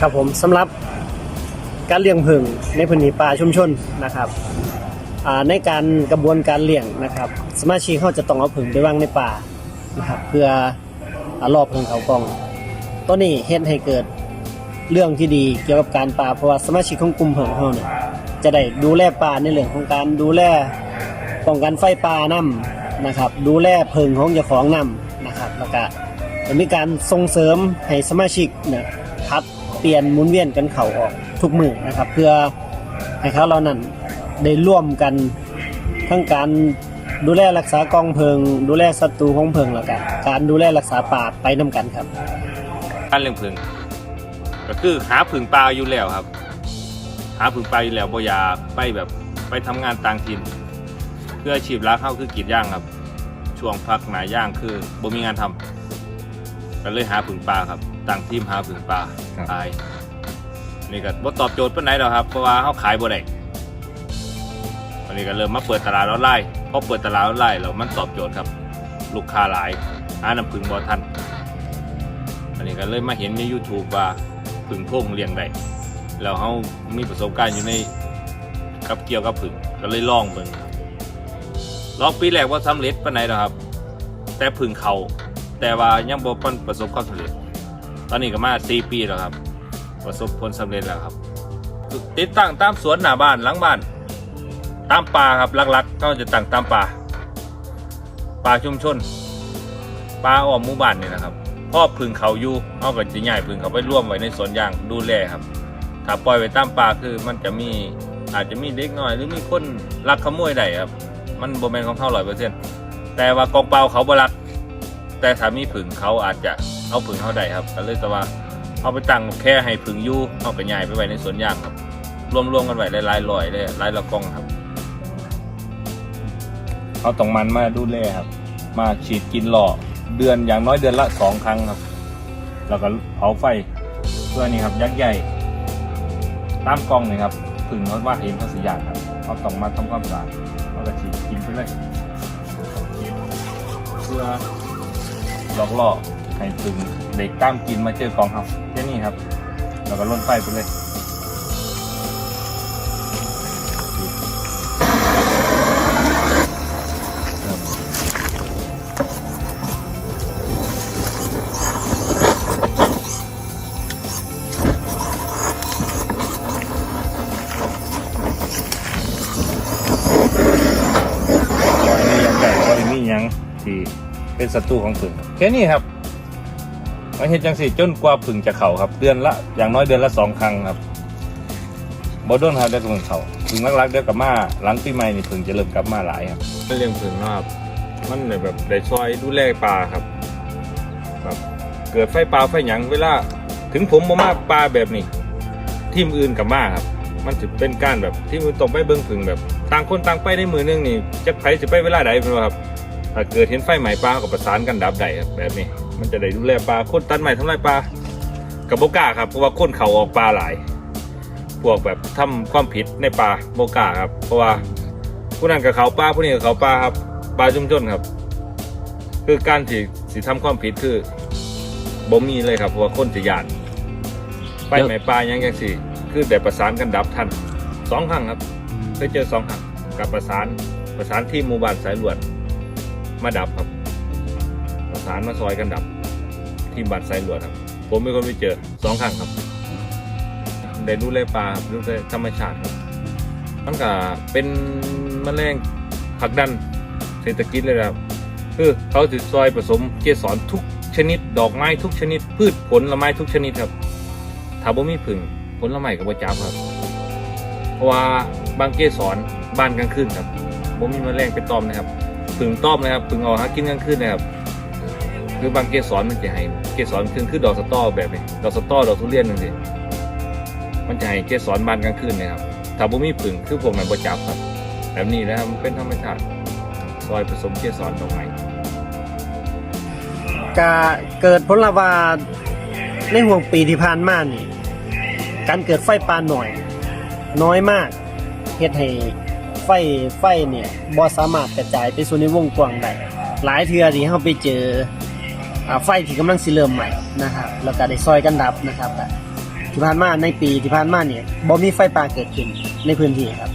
ครับผมสำหรับการเลี้ยงผึ่งในพื้นที่ป่าชุมชนนะครับในการกระบวนการเลี้ยงนะครับ สมาชิกเขาจะต้องเอาผึ่งไปวางในป่านะครับเพื่อรอบผึ่งเขากองตัวนี้เฮ็ดให้เกิดเรื่องที่ดีเกี่ยวกับการป่าเพราะว่าสมาชิกของกลุ่มผึ่งเขาเนี่ยจะได้ดูแลป่าในเรื่องของการดูแลป้องกันไฟป่านํนะครับ ดูแลผึ่งของเจ้าของนํนะครับแล้วก็มีการส่งเสริมให้สมาชิกเนี่ยพัด เปลี่ยนหมุนเวียนกันเข่าออกทุกมือนะครับ เพื่อให้เขาเรานั้นได้ร่วมกันทั้งการดูแลรักษากองเพลิง ดูแลศัตรูของเพลิงแล้วกันการดูแลรักษาป่าไปนํกันครับการเลี้ยงผึ่งก็คือหาผึ่งปลาอยู่แล้วครับ หาผึ่งปลาอยู่แล้วบ่อยาไปแบบไปทำงานต่างถิ่นเพื่ออาชีพหลักเข้าคือกรีดย่างครับ ช่วงพักหนาย่างคือบ่มีงานทำก็เลยหาผึ่งปลาครับ ต่างทีมหาผึ่งปลาครับ ขายนี่ก็บ่ตอบโจทย์ปานใดแล้วครับ เพราะว่าเขาขายบ่ได้วันนี้ก็เริ่มมาเปิดตลาดออนไลน์พอเปิดตลาดออนไลน์แล้วมันตอบโจทย์ครับ ลูกค้าหลายหาน้ำผึ่งบ่ทันอันนี้ก็เลยมาเห็นใน YouTube ว่าผึ่งพงเลี้ยงได้แล้วเขามีประสบการณ์อยู่ในกับเกี่ยวกับผึ่งก็เลยลองเบิ่งลองปีแรกว่าสำเร็จปานไหนหรอกครับ แต่ผึ่งเขาแต่ว่ายังบ่ปันประสบความสำเร็จ ตอนนี้ก็มา4ปีแล้วครับ ประสบผลสำเร็จแล้วครับ ติดตั้งตามสวนหน้าบ้านหลังบ้าน ตามป่าครับหลักๆก็จะตั้งตามป่าป่าชุมชนป่าอ้อมหมู่บ้านนี่นะครับพ่อพึ่งเขาอยู่เอาก็จะใหญ่พึ่งเขาไปร่วมไว้ในสวนยางดูแลครับ ถ้าปล่อยไว้ตามป่าคือมันจะมีอาจจะมีเด็กน้อย หรือมีคนลักขโมยได้ครับ มันโบแมนของเขาร้อยเปอร์เซ็นต์แต่ว่ากองเปล่าเขาบลัก แต่ถ้ามีผึ่งเขาอาจจะ เอาผึ่งเขาได้ครับก็เลยแต่ว่าเอาไปตั้งแค่ให้ผึ่งยู่เอากระใหญ่ไปไว้ในสวนยางครับ รวมๆกันไว้หลายๆร้อยเลยหลายละกองครับเขาต้องมันมาดูแลครับ มาฉีดกินหล่อเดือนอย่างน้อยเดือนละสองครั้งครับ แล้วก็เผาไฟเพื่อนี่ครับ ยักษ์ใหญ่ตามกองนี่ครับผึ่งเขาว่าเห็นเขาสียานครับเขาต้องมาทำความสะอาดเขาก็ฉีดกินไปเลยเพื่อหลอกล่อ ให้ผึ่งเด็กตามกินมาเจอกองครับแค่นี้ครับ แล้วก็ล่นไฟไปเลยปล่อยนี่ยังไก่ปล่อยนี่ยังที่เป็นศัตรูของผึ่งแค่นี้ครับ มาเห็นจังสิจนกว่าผึ่งจะเข่าครับ เดือนละอย่างน้อยเดือนละสองครั้งครับบอดนครับได้ผึ่งเข่าผึ่งรักๆเดี๋ยวกลับมาหลังปีใหม่นี่ผึ่งจะเริ่มกลับมาหลายครับเลี้ยงผึ่งนะครับมันแบบได้ช่วยดูแลปลาครับครับ เกิดไฟปลาไฟหยังเวลาถึงผมบ่มาปลาแบบนี้ ทีมอื่นกับมาครับ มันจะเป็นการแบบที่มือตรงไปเบิ้งผึ่งแบบต่างคนต่างไปในมือนึงนี่จะไผจะไปเวลาใดเป็นว่าครับถ้าเกิดเห็นไฟไหม้ปลาก็ประสานกันดับได้ครับแบบนี้ มันจะได้ดูแลปลาคนตัดไม้ทำลายปลากับโบกล้าครับเพราะว่าคนเขาออกปลาหลาย พวกแบบทำความผิดในปลาโบกล้าครับ เพราะว่าผู้นั้นกับเขาปลาผู้นี้กับเขาปลาครับปลาชุมชนครับ คือการที่สิทำความผิดคือบ่มีเลยครับเพราะว่าคนจะยานไปไหม้ปลาหยังจังสิคือแต่ประสานกันดับทันสองครั้งครับเคยเจอสองครั้งกับประสานประสานที่หมู่บ้านสายลวดมาดับครับ ประสานมาซอยกันดับ ที่บ้านสายลวดครับ ผมเป็นคนไปเจอสองครั้งครับได้ดูแลปลาครับดูแลธรรมชาติครับมันก็เป็นแมลงผักดันเศรษฐกิจเลยครับคือเขาจะซอยผสมเกสรทุกชนิด ดอกไม้ทุกชนิด พืชผลละไม้ทุกชนิดครับถ้าบ่มีผึ่งผลละไม้ก็บ่จับครับ เพราะว่าบางเกสรบ้านกลางคืนครับผมมีแมลงไปตอมนะครับผึ่งต้อมนะครับผึ่งเอาหากินกลางคืนนะครับ คือบางเกสรมันจะให้เกสรคือคือดอกสตอแบบนี้ดอกสตอดอกทุเรียนนึงสิมันจะให้เกสรบานกลางคืนนะครับถ้าบ่มีผึ่งคือพวกมันบ่จับครับ แบบนี้นะครับมันเป็นธรรมชาติซอยผสมเกสรดอกไม้ก็เกิดผลวาในห่วงปีที่ผ่านมานี่การเกิดไฟป่าหน่อย น้อยมากเฮ็ดให้ไฟไฟเนี่ยบ่สามารถกระจายไปสู่ในวงกว้างได้หลายเทื่อที่เฮาไปเจอ ไฟที่กำลังสิเริ่มใหม่นะครับแล้วก็ได้ซอยกันดับนะครับที่ผ่านมาในปีที่ผ่านมาเนี่ยบ่มีไฟป่าเกิดขึ้นในพื้นที่ครับ